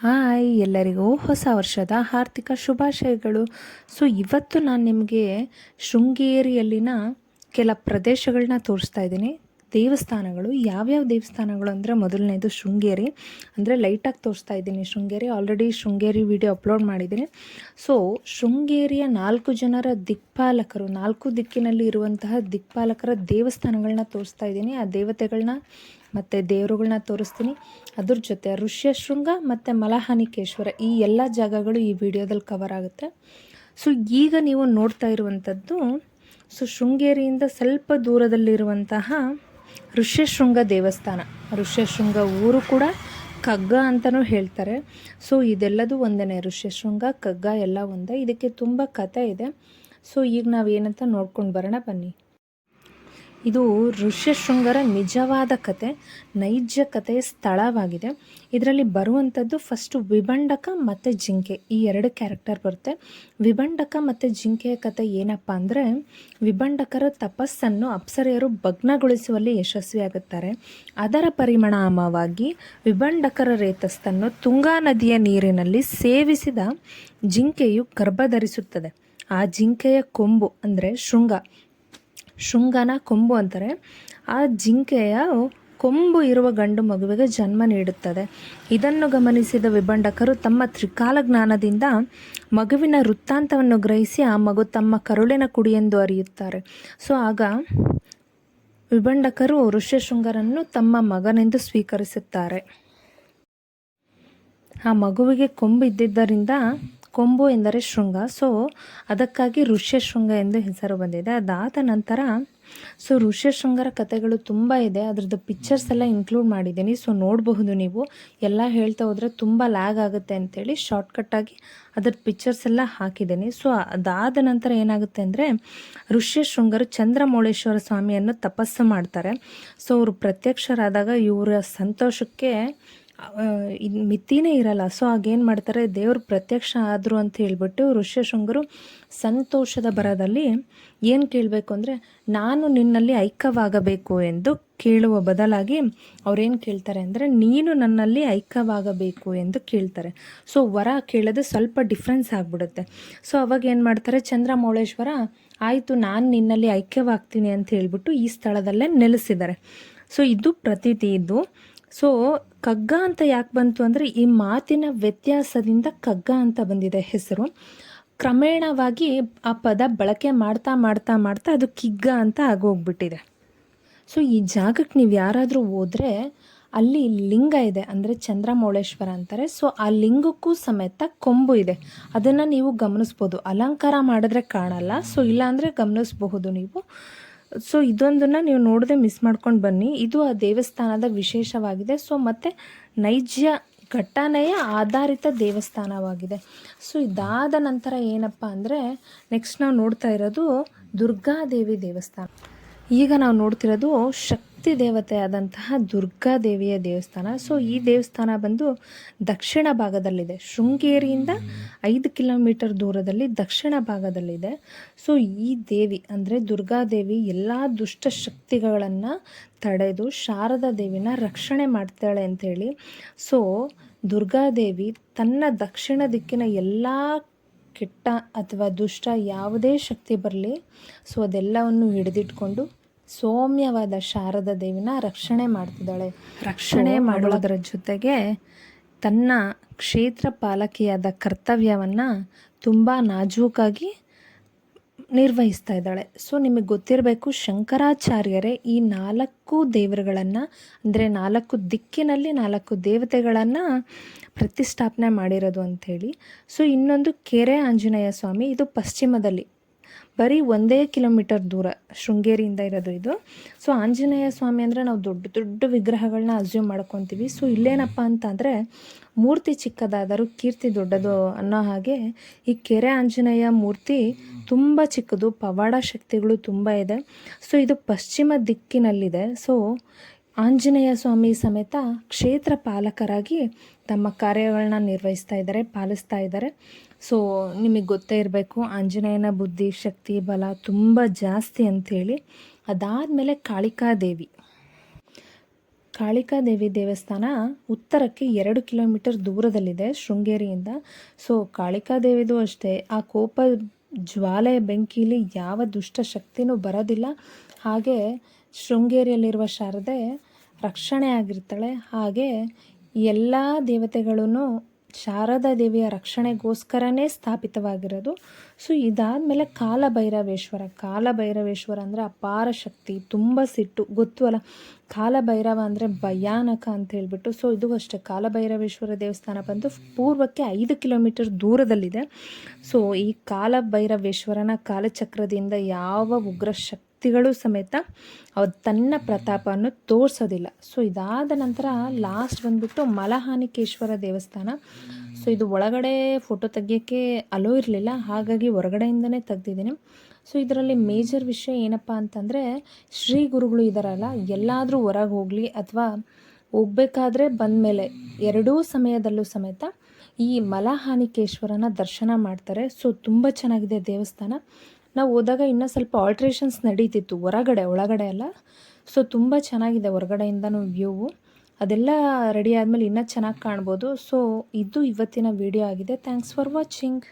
Hi ಎಲ್ಲರಿಗೂ ಹೊಸ ವರ್ಷದ ಆರ್ಥಿಕ ಶುಭಾಶಯಗಳು. ಸೊ, ಇವತ್ತು ನಾನು ನಿಮಗೆ ಶೃಂಗೇರಿಯಲ್ಲಿನ ಕೆಲ ಪ್ರದೇಶಗಳನ್ನ ತೋರಿಸ್ತಾ ಇದ್ದೀನಿ. ದೇವಸ್ಥಾನಗಳು, ಯಾವ್ಯಾವ ದೇವಸ್ಥಾನಗಳು ಅಂದರೆ ಮೊದಲನೇದು ಶೃಂಗೇರಿ. ಅಂದರೆ ಲೈಟಾಗಿ ತೋರಿಸ್ತಾ ಇದ್ದೀನಿ Sringeri. Already Sringeri video upload ಮಾಡಿದ್ದೀನಿ. ಸೊ ಶೃಂಗೇರಿಯ ನಾಲ್ಕು ಜನರ ದಿಕ್ಪಾಲಕರು, ನಾಲ್ಕು ದಿಕ್ಕಿನಲ್ಲಿ ಇರುವಂತಹ ದಿಕ್ಪಾಲಕರ ದೇವಸ್ಥಾನಗಳನ್ನ ತೋರಿಸ್ತಾ ಇದ್ದೀನಿ. ಆ ದೇವತೆಗಳನ್ನ ಮತ್ತು ದೇವರುಗಳನ್ನ ತೋರಿಸ್ತೀನಿ. ಅದ್ರ ಜೊತೆ ಋಷ್ಯಶೃಂಗ ಮತ್ತು ಮಲಹಾನಿಕೇಶ್ವರ ಈ ಎಲ್ಲ ಜಾಗಗಳು ಈ ವಿಡಿಯೋದಲ್ಲಿ ಕವರ್ ಆಗುತ್ತೆ. ಸೊ ಈಗ ನೀವು ನೋಡ್ತಾ ಇರುವಂಥದ್ದು ಸೊ ಶೃಂಗೇರಿಯಿಂದ ಸ್ವಲ್ಪ ದೂರದಲ್ಲಿರುವಂತಹ ಋಷ್ಯಶೃಂಗ ದೇವಸ್ಥಾನ. ಋಷ್ಯಶೃಂಗ ಊರು ಕೂಡ ಕಗ್ಗ ಅಂತಲೂ ಹೇಳ್ತಾರೆ. ಸೊ, ಇದೆಲ್ಲದೂ ಒಂದೇ ಋಷ್ಯಶೃಂಗ, ಕಗ್ಗ ಎಲ್ಲ ಒಂದೇ. ಇದಕ್ಕೆ ತುಂಬ ಕಥೆ ಇದೆ. ಸೊ, ಈಗ ನಾವು ಏನಂತ ನೋಡ್ಕೊಂಡು ಬರೋಣ ಬನ್ನಿ. ಇದು ಋಷ್ಯಶೃಂಗರ ನಿಜವಾದ ಕತೆ, ನೈಜ ಕಥೆಯ ಸ್ಥಳವಾಗಿದೆ. ಇದರಲ್ಲಿ ಬರುವಂಥದ್ದು ಫಸ್ಟು ವಿಭಂಡಕ ಮತ್ತು ಜಿಂಕೆ, ಈ ಎರಡು ಕ್ಯಾರೆಕ್ಟರ್ ಬರುತ್ತೆ. ವಿಭಂಡಕ ಮತ್ತು ಜಿಂಕೆಯ ಕತೆ ಏನಪ್ಪ ಅಂದರೆ, ವಿಭಂಡಕರ ತಪಸ್ಸನ್ನು ಅಪ್ಸರೆಯರು ಭಗ್ನಗೊಳಿಸುವಲ್ಲಿ ಯಶಸ್ವಿಯಾಗುತ್ತಾರೆ. ಅದರ ಪರಿಣಾಮವಾಗಿ ವಿಭಂಡಕರ ರೇತಸ್ಸನ್ನು ತುಂಗಾ ನದಿಯ ನೀರಿನಲ್ಲಿ ಸೇವಿಸಿದ ಜಿಂಕೆಯು ಗರ್ಭಧರಿಸುತ್ತದೆ. ಆ ಜಿಂಕೆಯ ಕೊಂಬು ಅಂದರೆ ಶೃಂಗ ಶೃಂಗನ ಕೊಂಬು ಅಂತಾರೆ. ಆ ಜಿಂಕೆಯ ಕೊಂಬು ಇರುವ ಗಂಡು ಮಗುವಿಗೆ ಜನ್ಮ ನೀಡುತ್ತದೆ. ಇದನ್ನು ಗಮನಿಸಿದ ವಿಭಂಡಕರು ತಮ್ಮ ತ್ರಿಕಾಲ ಜ್ಞಾನದಿಂದ ಮಗುವಿನ ವೃತ್ತಾಂತವನ್ನು ಗ್ರಹಿಸಿ ಆ ಮಗು ತಮ್ಮ ಕರುಳಿನ ಕುಡಿಯೆಂದು ಅರಿಯುತ್ತಾರೆ. ಸೊ, ಆಗ ವಿಭಂಡಕರು ಋಷ್ಯಶೃಂಗರನ್ನು ತಮ್ಮ ಮಗನೆಂದು ಸ್ವೀಕರಿಸುತ್ತಾರೆ. ಆ ಮಗುವಿಗೆ ಕೊಂಬು ಇದ್ದಿದ್ದರಿಂದ ಕೊಂಬು ಎಂದರೆ ಶೃಂಗ. ಸೊ, ಅದಕ್ಕಾಗಿ ಋಷ್ಯಶೃಂಗ ಎಂದು ಹೆಸರು ಬಂದಿದೆ. ಅದಾದ ನಂತರ, ಸೊ ಋಷ್ಯಶೃಂಗರ ಕಥೆಗಳು ತುಂಬ ಇದೆ. ಅದರದ್ದು ಪಿಕ್ಚರ್ಸ್ ಎಲ್ಲ ಇನ್ಕ್ಲೂಡ್ ಮಾಡಿದ್ದೀನಿ. ಸೊ, ನೋಡಬಹುದು ನೀವು. ಎಲ್ಲ ಹೇಳ್ತಾ ಹೋದರೆ ತುಂಬ ಲ್ಯಾಗ್ ಆಗುತ್ತೆ ಅಂತೇಳಿ ಶಾರ್ಟ್ಕಟ್ಟಾಗಿ ಅದರ ಪಿಕ್ಚರ್ಸ್ ಎಲ್ಲ ಹಾಕಿದ್ದೀನಿ. ಸೊ, ಅದಾದ ನಂತರ ಏನಾಗುತ್ತೆ ಅಂದರೆ ಋಷ್ಯಶೃಂಗರು ಚಂದ್ರಮೌಳೇಶ್ವರ ಸ್ವಾಮಿಯನ್ನು ತಪಸ್ಸು ಮಾಡ್ತಾರೆ. ಸೊ, ಅವರು ಪ್ರತ್ಯಕ್ಷರಾದಾಗ ಇವರ ಸಂತೋಷಕ್ಕೆ ಇದು ಮಿತಿನೇ ಇರಲ್ಲ. ಸೊ ಆಗೇನು ಮಾಡ್ತಾರೆ? ದೇವರು ಪ್ರತ್ಯಕ್ಷ ಆದರು ಅಂತ ಹೇಳ್ಬಿಟ್ಟು ಋಷ್ಯಶೃಂಗರು ಸಂತೋಷದ ಬರದಲ್ಲಿ ಏನು ಕೇಳಬೇಕು ಅಂದರೆ, ನಾನು ನಿನ್ನಲ್ಲಿ ಐಕ್ಯವಾಗಬೇಕು ಎಂದು ಕೇಳುವ ಬದಲಾಗಿ ಅವ್ರೇನು ಕೇಳ್ತಾರೆ ಅಂದರೆ, ನೀನು ನನ್ನಲ್ಲಿ ಐಕ್ಯವಾಗಬೇಕು ಎಂದು ಕೇಳ್ತಾರೆ. ಸೊ ವರ ಕೇಳೋದು ಸ್ವಲ್ಪ ಡಿಫ್ರೆನ್ಸ್ ಆಗಿಬಿಡುತ್ತೆ. ಸೊ ಅವಾಗ ಏನು ಮಾಡ್ತಾರೆ? ಚಂದ್ರಮೌಳೇಶ್ವರ, ಆಯಿತು, ನಾನು ನಿನ್ನಲ್ಲಿ ಐಕ್ಯವಾಗ್ತೀನಿ ಅಂತ ಹೇಳಿಬಿಟ್ಟು ಈ ಸ್ಥಳದಲ್ಲೇ ನೆಲೆಸಿದ್ದಾರೆ. ಸೊ ಇದು ಪ್ರತೀತಿ ಇದ್ದು ಸೊ ಕಗ್ಗ ಅಂತ ಯಾಕೆ ಬಂತು ಅಂದರೆ ಈ ಮಾತಿನ ವ್ಯತ್ಯಾಸದಿಂದ ಕಗ್ಗ ಅಂತ ಬಂದಿದೆ ಹೆಸರು. ಕ್ರಮೇಣವಾಗಿ ಆ ಪದ ಬಳಕೆ ಮಾಡ್ತಾ ಮಾಡ್ತಾ ಮಾಡ್ತಾ ಅದು ಕಿಗ್ಗ ಅಂತ ಆಗೋಗ್ಬಿಟ್ಟಿದೆ. ಸೊ ಈ ಜಾಗಕ್ಕೆ ನೀವು ಯಾರಾದರೂ ಹೋದರೆ ಅಲ್ಲಿ ಲಿಂಗ ಇದೆ ಅಂದರೆ ಚಂದ್ರಮೌಳೇಶ್ವರ ಅಂತಾರೆ. ಸೊ ಆ ಲಿಂಗಕ್ಕೂ ಸಮೇತ ಕೊಂಬು ಇದೆ. ಅದನ್ನು ನೀವು ಗಮನಿಸ್ಬೋದು. ಅಲಂಕಾರ ಮಾಡಿದ್ರೆ ಕಾಣಲ್ಲ. ಸೊ ಇಲ್ಲಾಂದರೆ ಗಮನಿಸಬಹುದು ನೀವು. ಸೊ ಇದೊಂದನ್ನು ನೀವು ನೋಡದೆ ಮಿಸ್ ಮಾಡ್ಕೊಂಡು ಬನ್ನಿ. ಇದು ಆ ದೇವಸ್ಥಾನದ ವಿಶೇಷವಾಗಿದೆ. ಸೊ ಮತ್ತು ನೈಜ ಘಟನೆಯ ಆಧಾರಿತ ದೇವಸ್ಥಾನವಾಗಿದೆ. ಸೊ ಇದಾದ ನಂತರ ಏನಪ್ಪ ಅಂದರೆ ನೆಕ್ಸ್ಟ್ ನಾವು ನೋಡ್ತಾ ಇರೋದು ದುರ್ಗಾದೇವಿ ದೇವಸ್ಥಾನ. ಈಗ ನಾವು ನೋಡ್ತಿರೋದು ಶಕ್ತಿ ದೇವತೆ ಆದಂತಹ ದುರ್ಗಾ ದೇವಿಯ ದೇವಸ್ಥಾನ. ಸೊ ಈ ದೇವಸ್ಥಾನ ಬಂದು ದಕ್ಷಿಣ ಭಾಗದಲ್ಲಿದೆ. ಶೃಂಗೇರಿಯಿಂದ ಐದು ಕಿಲೋಮೀಟರ್ ದೂರದಲ್ಲಿ ದಕ್ಷಿಣ ಭಾಗದಲ್ಲಿದೆ. ಸೊ ಈ ದೇವಿ ಅಂದರೆ ದುರ್ಗಾದೇವಿ ಎಲ್ಲ ದುಷ್ಟ ಶಕ್ತಿಗಳನ್ನು ತಡೆದು ಶಾರದಾ ದೇವಿನ ರಕ್ಷಣೆ ಮಾಡ್ತಾಳೆ ಅಂಥೇಳಿ ಸೊ ದುರ್ಗಾದೇವಿ ತನ್ನ ದಕ್ಷಿಣ ದಿಕ್ಕಿನ ಎಲ್ಲ ಕೆಟ್ಟ ಅಥವಾ ದುಷ್ಟ ಯಾವುದೇ ಶಕ್ತಿ ಬರಲಿ, ಸೊ ಅದೆಲ್ಲವನ್ನು ಹಿಡಿದಿಟ್ಕೊಂಡು ಸೌಮ್ಯವಾದ ಶಾರದ ದೇವಿನ ರಕ್ಷಣೆ ಮಾಡ್ತಿದ್ದಾಳೆ. ರಕ್ಷಣೆ ಮಾಡೋದ್ರ ಜೊತೆಗೆ ತನ್ನ ಕ್ಷೇತ್ರ ಪಾಲಕಿಯಾದ ಕರ್ತವ್ಯವನ್ನು ತುಂಬ ನಾಜೂಕಾಗಿ ನಿರ್ವಹಿಸ್ತಾ ಇದ್ದಾಳೆ. ಸೊ ನಿಮಗೆ ಗೊತ್ತಿರಬೇಕು ಶಂಕರಾಚಾರ್ಯರೇ ಈ ನಾಲ್ಕು ದೇವರುಗಳನ್ನು ಅಂದರೆ ನಾಲ್ಕು ದಿಕ್ಕಿನಲ್ಲಿ ನಾಲ್ಕು ದೇವತೆಗಳನ್ನು ಪ್ರತಿಷ್ಠಾಪನೆ ಮಾಡಿರೋದು ಅಂಥೇಳಿ ಸೊ ಇನ್ನೊಂದು ಕೆರೆ ಆಂಜನೇಯ ಸ್ವಾಮಿ ಇದು ಪಶ್ಚಿಮದಲ್ಲಿ. ಬರೀ ಒಂದೇ ಕಿಲೋಮೀಟರ್ ದೂರ ಶೃಂಗೇರಿಯಿಂದ ಇರೋದು ಇದು. ಸೊ ಆಂಜನೇಯ ಸ್ವಾಮಿ ಅಂದರೆ ನಾವು ದೊಡ್ಡ ದೊಡ್ಡ ವಿಗ್ರಹಗಳನ್ನ ಅಸ್ಯೂಮ್ ಮಾಡ್ಕೊತೀವಿ. ಸೊ ಇಲ್ಲೇನಪ್ಪ ಅಂತಂದರೆ ಮೂರ್ತಿ ಚಿಕ್ಕದಾದರೂ ಕೀರ್ತಿ ದೊಡ್ಡದು ಅನ್ನೋ ಹಾಗೆ ಈ ಕೆರೆ ಆಂಜನೇಯ ಮೂರ್ತಿ ತುಂಬ ಚಿಕ್ಕದು, ಪವಾಡ ಶಕ್ತಿಗಳು ತುಂಬ ಇದೆ. ಸೊ ಇದು ಪಶ್ಚಿಮ ದಿಕ್ಕಿನಲ್ಲಿದೆ. ಸೊ ಆಂಜನೇಯ ಸ್ವಾಮಿ ಸಮೇತ ಕ್ಷೇತ್ರ ಪಾಲಕರಾಗಿ ತಮ್ಮ ಕಾರ್ಯಗಳನ್ನ ನಿರ್ವಹಿಸ್ತಾ ಇದ್ದಾರೆ, ಪಾಲಿಸ್ತಾ ಇದ್ದಾರೆ. ಸೊ ನಿಮಗೆ ಗೊತ್ತೇ ಇರಬೇಕು, ಆಂಜನೇಯನ ಬುದ್ಧಿ, ಶಕ್ತಿ, ಬಲ ತುಂಬ ಜಾಸ್ತಿ ಅಂಥೇಳಿ ಅದಾದಮೇಲೆ ಕಾಳಿಕಾದೇವಿ. ಕಾಳಿಕಾದೇವಿ ದೇವಸ್ಥಾನ ಉತ್ತರಕ್ಕೆ ಎರಡು ಕಿಲೋಮೀಟರ್ ದೂರದಲ್ಲಿದೆ, ಶೃಂಗೇರಿಯಿಂದ. ಸೊ ಕಾಳಿಕಾದೇವಿದು ಅಷ್ಟೇ, ಆ ಕೋಪ, ಜ್ವಾಲೆ, ಬೆಂಕಿಲಿ ಯಾವ ದುಷ್ಟ ಶಕ್ತಿನೂ ಬರೋದಿಲ್ಲ. ಹಾಗೆ ಶೃಂಗೇರಿಯಲ್ಲಿರುವ ಶಾರದೆ ರಕ್ಷಣೆ ಆಗಿರ್ತಾಳೆ. ಹಾಗೆ ಎಲ್ಲ ದೇವತೆಗಳೂ ಶಾರದಾ ದೇವಿಯ ರಕ್ಷಣೆಗೋಸ್ಕರನೇ ಸ್ಥಾಪಿತವಾಗಿರೋದು. ಸೊ ಇದಾದಮೇಲೆ ಕಾಲಭೈರವೇಶ್ವರ. ಕಾಲಭೈರವೇಶ್ವರ ಅಂದರೆ ಅಪಾರ ಶಕ್ತಿ, ತುಂಬ ಸಿಟ್ಟು, ಗೊತ್ತು ಅಲ್ಲ. ಕಾಲಭೈರವ ಅಂದರೆ ಭಯಾನಕ ಅಂತ ಹೇಳಿಬಿಟ್ಟು ಸೊ ಇದು ಅಷ್ಟೇ. ಕಾಲಭೈರವೇಶ್ವರ ದೇವಸ್ಥಾನ ಬಂದು ಪೂರ್ವಕ್ಕೆ ಐದು ಕಿಲೋಮೀಟರ್ ದೂರದಲ್ಲಿದೆ. ಸೊ ಈ ಕಾಲಭೈರವೇಶ್ವರನ ಕಾಲಚಕ್ರದಿಂದ ಯಾವ ಉಗ್ರ ಶಕ್ತಿಗಳು ಸಮೇತ ಅವ್ರು ತನ್ನ ಪ್ರತಾಪವನ್ನು ತೋರಿಸೋದಿಲ್ಲ. ಸೊ ಇದಾದ ನಂತರ ಲಾಸ್ಟ್ ಬಂದ್ಬಿಟ್ಟು ಮಲಹಾನಿಕೇಶ್ವರ ದೇವಸ್ಥಾನ. ಸೊ ಇದು ಒಳಗಡೆ ಫೋಟೋ ತೆಗಿಯೋಕ್ಕೆ ಅಲೋ ಇರಲಿಲ್ಲ. ಹಾಗಾಗಿ ಹೊರಗಡೆಯಿಂದನೇ ತೆಗ್ದಿದ್ದೀನಿ. ಸೊ ಇದರಲ್ಲಿ ಮೇಜರ್ ವಿಷಯ ಏನಪ್ಪ ಅಂತಂದರೆ ಶ್ರೀ ಗುರುಗಳು ಇದ್ದಾರಲ್ಲ ಎಲ್ಲಾದರೂ ಹೊರಗೆ ಹೋಗಲಿ ಅಥವಾ ಹೋಗ್ಬೇಕಾದ್ರೆ ಬಂದಮೇಲೆ ಎರಡೂ ಸಮಯದಲ್ಲೂ ಸಮೇತ ಈ ಮಲಹಾನಿಕೇಶ್ವರನ ದರ್ಶನ ಮಾಡ್ತಾರೆ. ಸೊ ತುಂಬ ಚೆನ್ನಾಗಿದೆ ದೇವಸ್ಥಾನ. ನಾವು ಹೋದಾಗ ಇನ್ನೂ ಸ್ವಲ್ಪ ಆಲ್ಟ್ರೇಷನ್ಸ್ ನಡೀತಿತ್ತು, ಹೊರಗಡೆ, ಒಳಗಡೆ ಅಲ್ಲ ಸೊ ತುಂಬ ಚೆನ್ನಾಗಿದೆ ಹೊರಗಡೆಯಿಂದನೂ ವ್ಯೂವು ಅದೆಲ್ಲ ರೆಡಿ ಆದಮೇಲೆ ಇನ್ನೂ ಚೆನ್ನಾಗಿ ಕಾಣ್ಬೋದು. ಸೊ ಇದು ಇವತ್ತಿನ ವಿಡಿಯೋ ಆಗಿದೆ. Thanks for watching